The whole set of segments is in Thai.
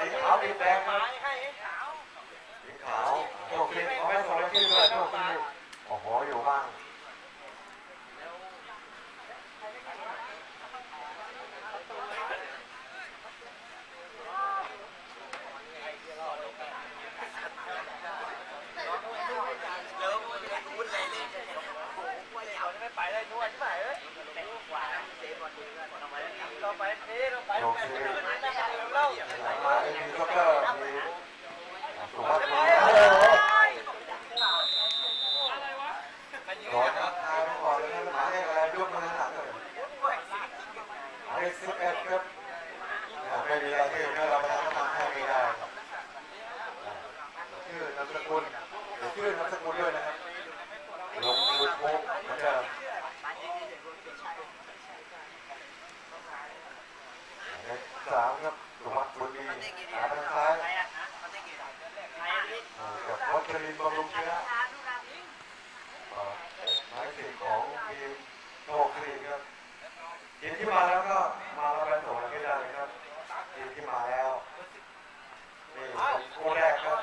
สีขาวสีแดงครับสีขาวโชคดีขอให้ส่งรายชื่อด้วยโชคดีโอ้โหอยู่บ้างโอเคหลังมาเอ็นดีก็เก อร์มีสุวัสดิ์บุญโอ้โหรอนะครับทายไปก่อนเลยนะหมายเลขอะไรยกมือหลังเลยหมายเลขสิบเอ็ดครับอ่าไม่มีอะไรที่เราไปทำตามให้ไม่ได้ครับชื่อนามสกุลเดี๋ยวชื่อนามสกุลด้วยนะครับลงยูทูบเหมือนเดิมหมายเลข สามครับสุวัสดิ์บุญมีหาทางซ้ายกับวัชรินบำรุงเชื้อหมายสิ่งของทีมโชคดีครับทีมที่มาแล้วก็มาแล้วไปส่งกันได้เลยครับทีมที่มาแล้วนี่คู่แรกครับ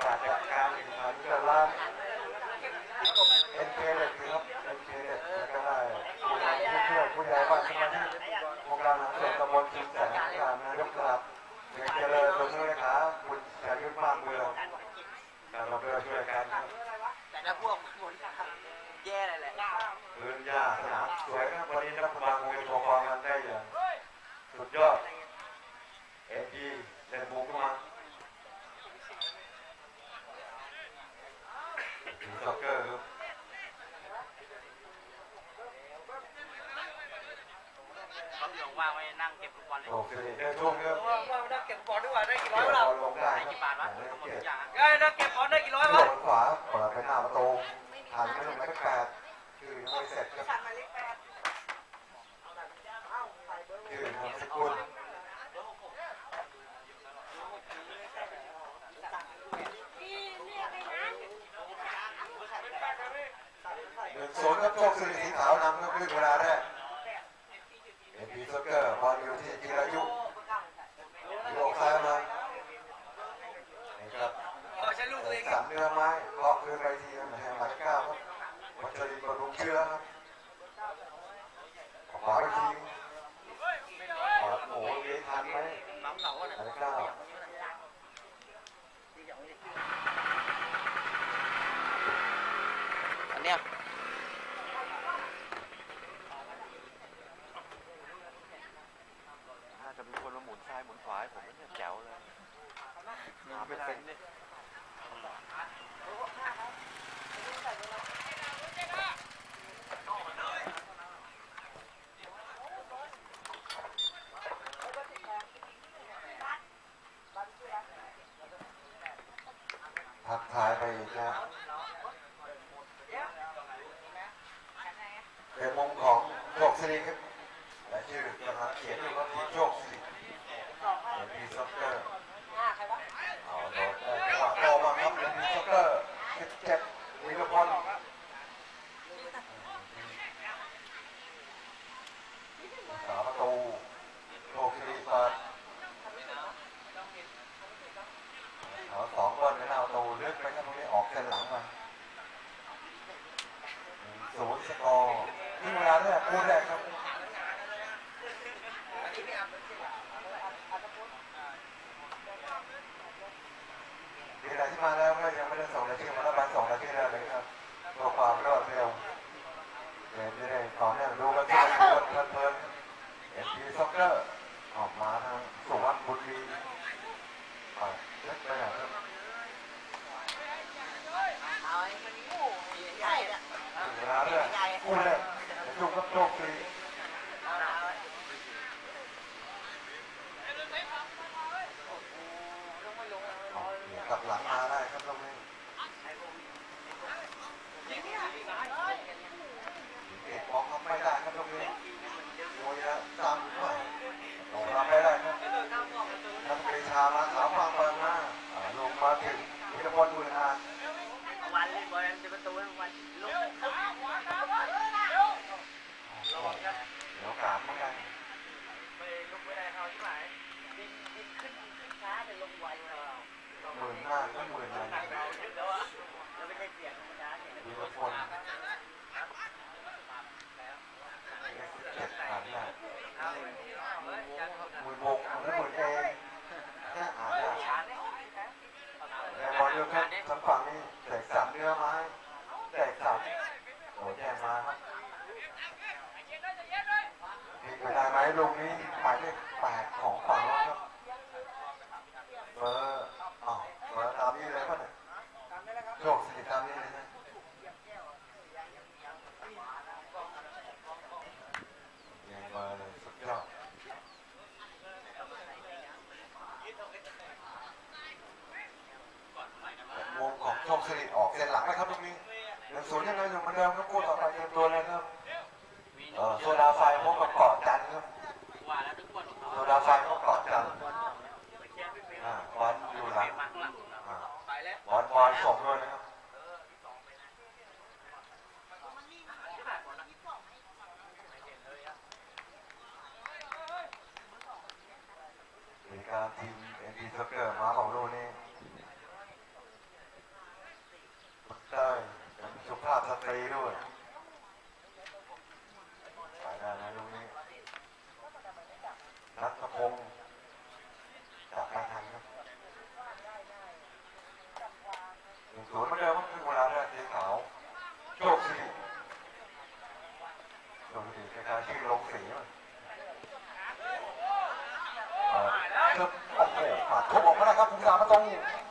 ปราศจากการแข่งขันกันล้า นเอ็นเคเล็กครับเอ็นเคเล็กก็ได้ผู้ใหญ่ผู้ช่วยผู้ใหญ่บ้านสมาชิกองค์การหลังส่วนตำบลชิมแสงการนายกตลาดเมืองเจริญตรงนี้นะครับคุณชายุทธมากเมืองเราเพื่อช่วยกันครับแต่ถ้าพวกหมดแย่เลยแหละพื้นหญ้าสนามสวยนะครับวันนี้นักบอลคงจะโชว์ความกันได้อย่างสุดยอดเอ็นดีเล่นบุกมาดูซ็อกเกอร์ครับ เขาหลงว่าไว้นั่งเก็บฟุตบอลเลยโอ้เคเดินทุ่งครับว่าว่านั่งเก็บบอลด้วยได้กี่ร้เกี่อยยวเราบอลลงได้ได้คกี่รับบาทวะหมายเลทั้งหมดขทุเจ็ดกอย่างได้นั่งเก็บบอลได้กี่ร้อยหลวะงขวาเปิดไปหน้าประตูผ่านไม่ถึงหมายเลขแปดชื่อยังไม่เสร็จครับชื่อนามสกุลหนึ่งศูนย์ครับโชคสิริสีขาวนำครับครึ่งเวลาแรกเอ็นพีซ็อกเกอร์บอลอยู่ที่จิรายุโยกซ้ายมานี่ครับ เออใช้ลูก เองสามเนื้อไม้เคาะคืนไรทีนะฮะหมายเลขเก้าครับวัชรินทร์บำรุงเชื้อครับขวาไปทีขวาโอ้โหเลี้ยงทันไหมน้ำเหลาหอะมายเลขเก้าอันเนี้ยน่าจะมีคนมาหมุนซ้ายหมุนขวาให้ผมเนี่ยแจ๋วเลยหาไม่ได้เนี่ย ทักทายไปอีกนะเป็นมุมของโชคสิริครับและชื่อกำลังเขียนอยู่ว่าทีมโชคสิริเอ็นพีซ็อกเกอร์ เอาโดดได้จังหวะโตมาครับเป็นซ็อกเกอร์17วิรพลสาประตูโลคิริเปิดเอาสองบอลกันเอาประตูลึกไปครับตรงนี้ออกเส้นหลังมาศูนย์สกอร์ที่เวลาแรกคู่แรกครับ มีอะไรที่มาแล้วก็ยังไม่ได้ส่งรายชื่อมาแล้วมาส่งรายชื่อได้เลยครับเพื่อความรวดเร็วเดี๋ยวจะได้ต่อเนื่องดูกันที่มันเพลินๆเอ็นพีซ็อกเกอร์ออกมาทางสุวรรณบุรีไปเล็กไปหน่อยครับเอาไอ้มันงูใหญ่เนี่ยเวลาเรื่องคู่แรกจะดูกับโชคดี โลก 你们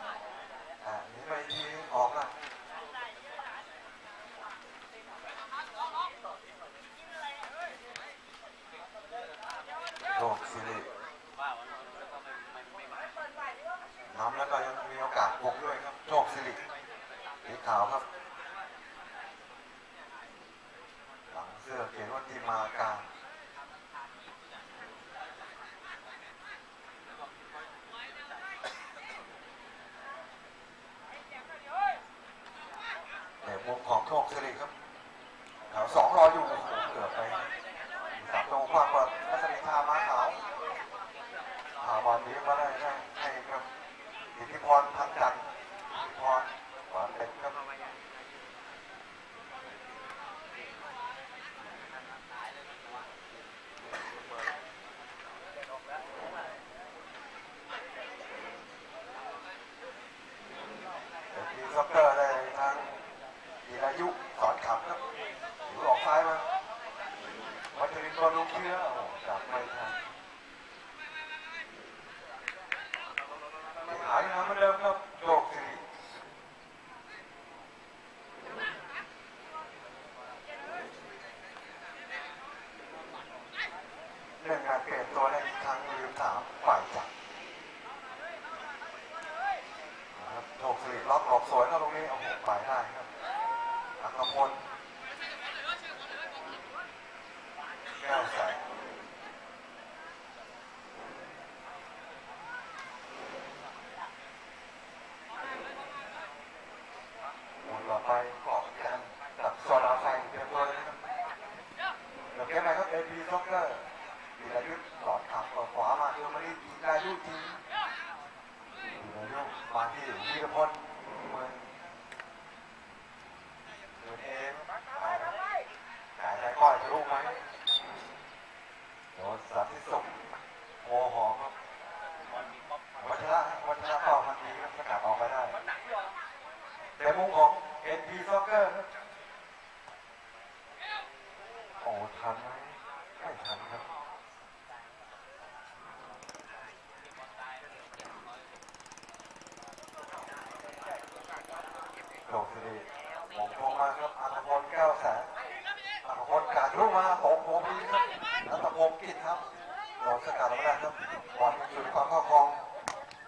สกัดไม่ได้ครับบอลมันอยู่ในความครอบครอง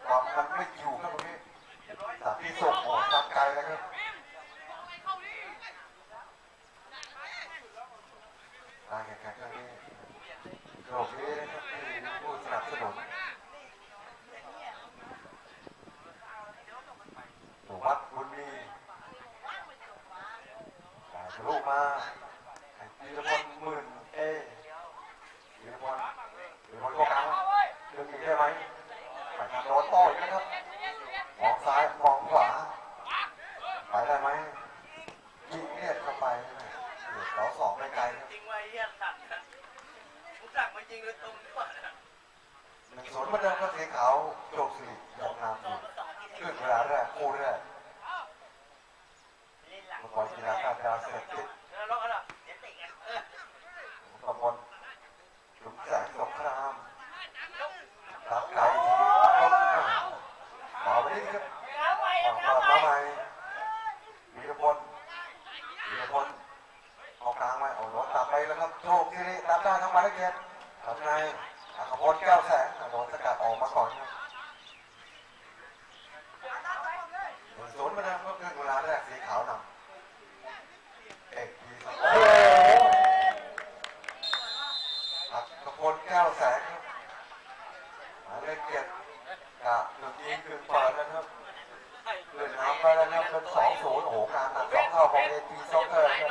ความมันไม่อยู่ครับตรงนี้สามที่ส่งหัวทางไกลนะครับการแข่งขันครั้งนี้โลกนี้นะครับที่ผู้สนับสนุนวัดบุญมีลูกมา ให้เกียดติะหลุดยิงคือเปิดแล้วครับหลุดน้ำไปแล้วครับเป็นสองศูนย์โอ้โหการตัดสองเท่าของเอทีซ็อกเกอร์นะครับ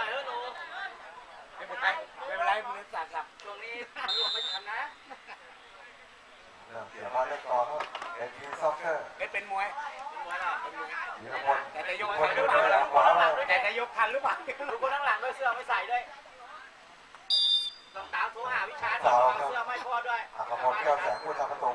ไม่เป็นไรไม่เป็นไรมือสั่นหลับช่วงนี้ตำรวจไม่ทันนะเสียบ้านเล็กต่อครับเอทีซ็อกเกอร์เอ็เป็นมวยเป็นมวยเหรอเป็นมวยแต่จะยกทันหรือเปล่าแต่จะยกทันหรือเปล่าดูคนข้างหลังด้วยเสื้อไม่ใส่ด้วยต้องตามโทรหาวิชาสางเสื้อไม่พอด้วยอัครพลแก้วแสงผู้ทำประตู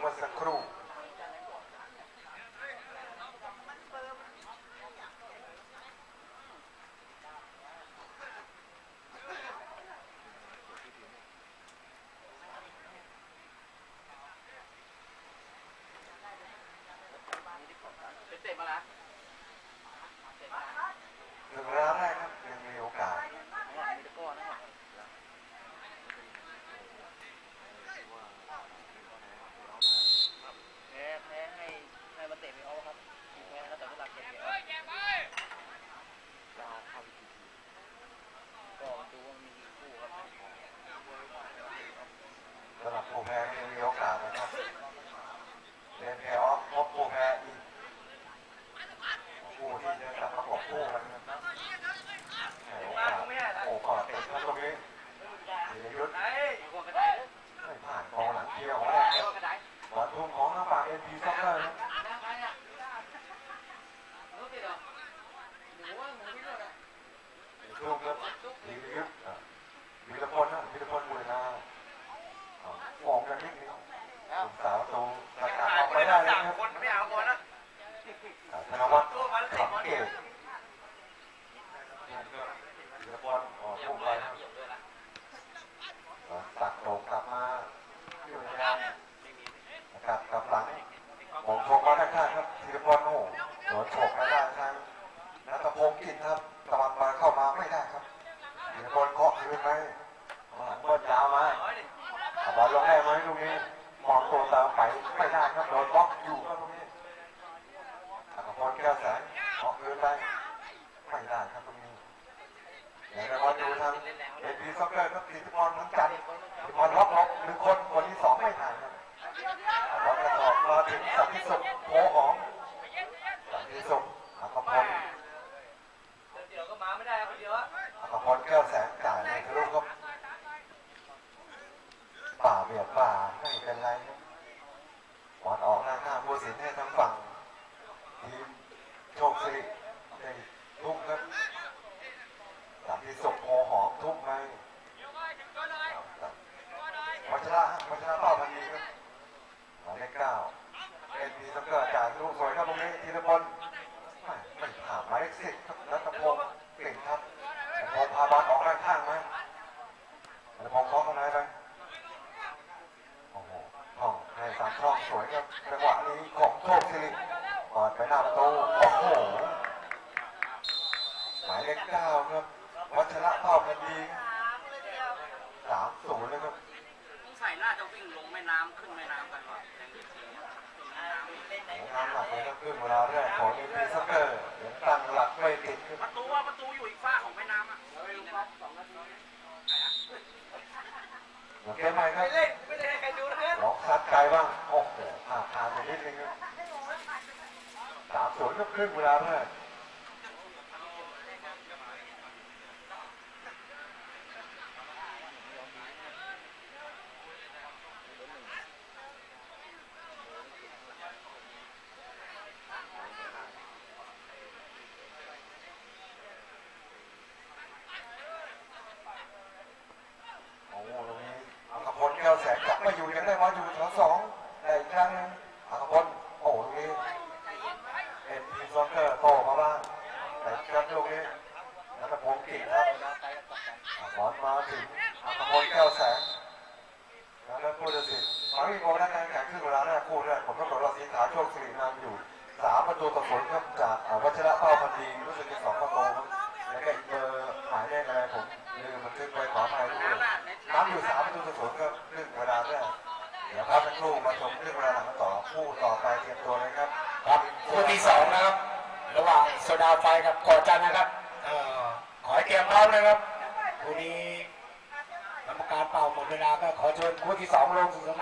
น้ำหนักเลยก็ขึ้นเวลาเรื่องของอีพีซักเร์ยังตั้งหลักไม่ติดประตูว่าประตูอยู่อีกฝ้าของแม่น้ำอะโอเคไหมครับลองคัดไกลบ้างโอ้โหาทาไปนิดนึงครับสามนก็ครึ่งเวลาแรก การแข่งขึ้นเวลาแรกคู่แรกผมก็บอกว่าสีขาโชคสิรินันอยู่สามประตูต่อศูนย์ครับจากวัชระเป้าพันดีรู้สึกจะสองประตูแล้วก็อีกเบอร์หายเลขอะไรผมลืมมันขึ้นไปขอไภัยด้วยน้ำอยู่สามประตูต่อศูนย์ก็หนึ่นเวลาแรกเดี๋ยวครับเป็นลู่มาชมเรื่องเวลาหลังต่อคู่ต่อไปเตรียมตัวเลยครับครับคู่ที่สองนะครับ ระหว่างโซดาไฟครับกอจันนะครับเอ่อขอให้เตรียมพร้อมนะครับคู่นี้กรรมการเป่าหมดเวลาก็ขอเชิญคู่ที่สองลงสู่สนาม